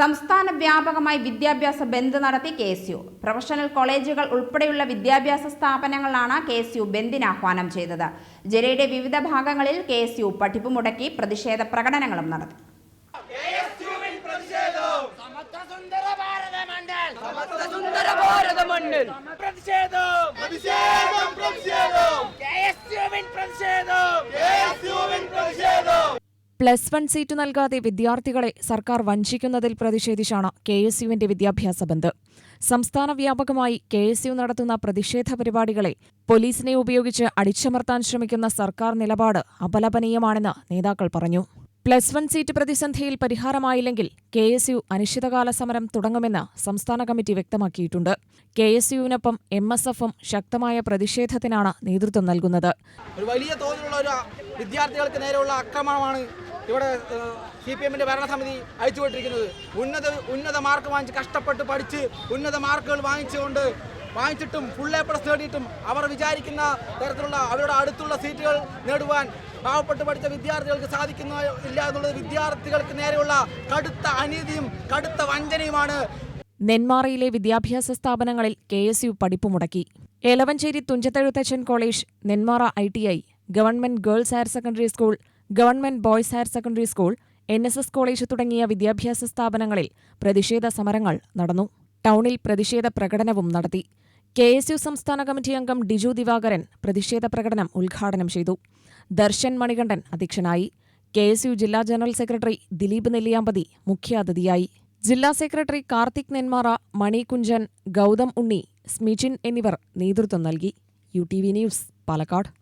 സംസ്ഥാന വ്യാപകമായി വിദ്യാഭ്യാസ ബന്ദ് നടത്തി കെ എസ് യു. പ്രൊഫഷണൽ കോളേജുകൾ ഉൾപ്പെടെയുള്ള വിദ്യാഭ്യാസ സ്ഥാപനങ്ങളാണ് കെ എസ് യു ബന്ദിന് ആഹ്വാനം ചെയ്തത്. ജില്ലയുടെ വിവിധ ഭാഗങ്ങളിൽ കെ എസ് യു പഠിപ്പ് മുടക്കി പ്രതിഷേധ പ്രകടനങ്ങളും നടത്തി. സമത്വസുന്ദര പ്ലസ് വൺ സീറ്റ് നൽകാതെ വിദ്യാർത്ഥികളെ സർക്കാർ വഞ്ചിക്കുന്നതിൽ പ്രതിഷേധിച്ചാണ് കെ എസ് യുവിന്റെ വിദ്യാഭ്യാസ ബന്ദ്. സംസ്ഥാന വ്യാപകമായി കെ എസ് യു നടത്തുന്ന പ്രതിഷേധ പരിപാടികളെ പോലീസിനെ ഉപയോഗിച്ച് അടിച്ചമർത്താൻ ശ്രമിക്കുന്ന സർക്കാർ നിലപാട് അപലപനീയമാണെന്ന് നേതാക്കൾ പറഞ്ഞു. പ്ലസ് വൺ സീറ്റ് പ്രതിസന്ധിയിൽ പരിഹാരമായില്ലെങ്കിൽ കെ എസ് യു അനിശ്ചിതകാല സമരം തുടങ്ങുമെന്ന് സംസ്ഥാന കമ്മിറ്റി വ്യക്തമാക്കിയിട്ടുണ്ട്. കെ എസ് യുവിനൊപ്പം എം എസ് എഫും ശക്തമായ പ്രതിഷേധത്തിനാണ് നേതൃത്വം നൽകുന്നത്. വലിയ തോതിലുള്ള ഒരു വിദ്യാർത്ഥികൾക്ക് നേരെയുള്ള ആക്രമണമാണ് ഇവിടെ സി പി എമ്മിന്റെ ഭരണസമിതി അയച്ചുകൊണ്ടിരിക്കുന്നത് ഉന്നത ഉന്നത മാർക്ക് വാങ്ങിച്ച് കഷ്ടപ്പെട്ട് പഠിച്ച് ഉന്നത മാർക്കുകൾ വാങ്ങിച്ചുകൊണ്ട് വാങ്ങിച്ചിട്ടും ഫുൾ എ പ്ലസ് നേടിയിട്ടും അവർ വിചാരിക്കുന്ന തരത്തിലുള്ള അവരുടെ അടുത്തുള്ള സീറ്റുകൾ നേടുവാൻ പാവപ്പെട്ട് പഠിച്ച വിദ്യാർത്ഥികൾക്ക് സാധിക്കുന്ന ഇല്ല എന്നുള്ളത് വിദ്യാർത്ഥികൾക്ക് നേരെയുള്ള കടുത്ത അനീതിയും കടുത്ത വഞ്ചനയുമാണ്. നെന്മാറയിലെ വിദ്യാഭ്യാസ സ്ഥാപനങ്ങളിൽ കെ എസ് യു പഠിപ്പ് മുടക്കി. Elavancheri Thunchathezhuthachan college Nenmara I T I government girls higher secondary school government boys higher secondary school N S S college തുടങ്ങിയ വിദ്യാഭ്യാസ സ്ഥാപനങ്ങളിൽ പ്രതിഷേധ സമരങ്ങൾ നടന്നു. ടൗണിൽ പ്രതിഷേധ പ്രകടനവും നടത്തി. കെ എസ് യു സംസ്ഥാന കമ്മിറ്റി അംഗം ഡിജു ദിവാകരൻ പ്രതിഷേധ പ്രകടനം ഉദ്ഘാടനം ചെയ്തു. ദർശൻ മണികണ്ഠൻ അധ്യക്ഷനായി. കെ എസ് യു ജില്ലാ ജനറൽ സെക്രട്ടറി ദിലീപ് നെല്ലിയാമ്പതി മുഖ്യാതിഥിയായി. ജില്ലാ സെക്രട്ടറി കാർത്തിക് നെന്മാറ മണികുഞ്ചൻ ഗൗതം ഉണ്ണി സ്മിജിൻ എന്നിവർ നേതൃത്വം നൽകി. U T V news Palakkad.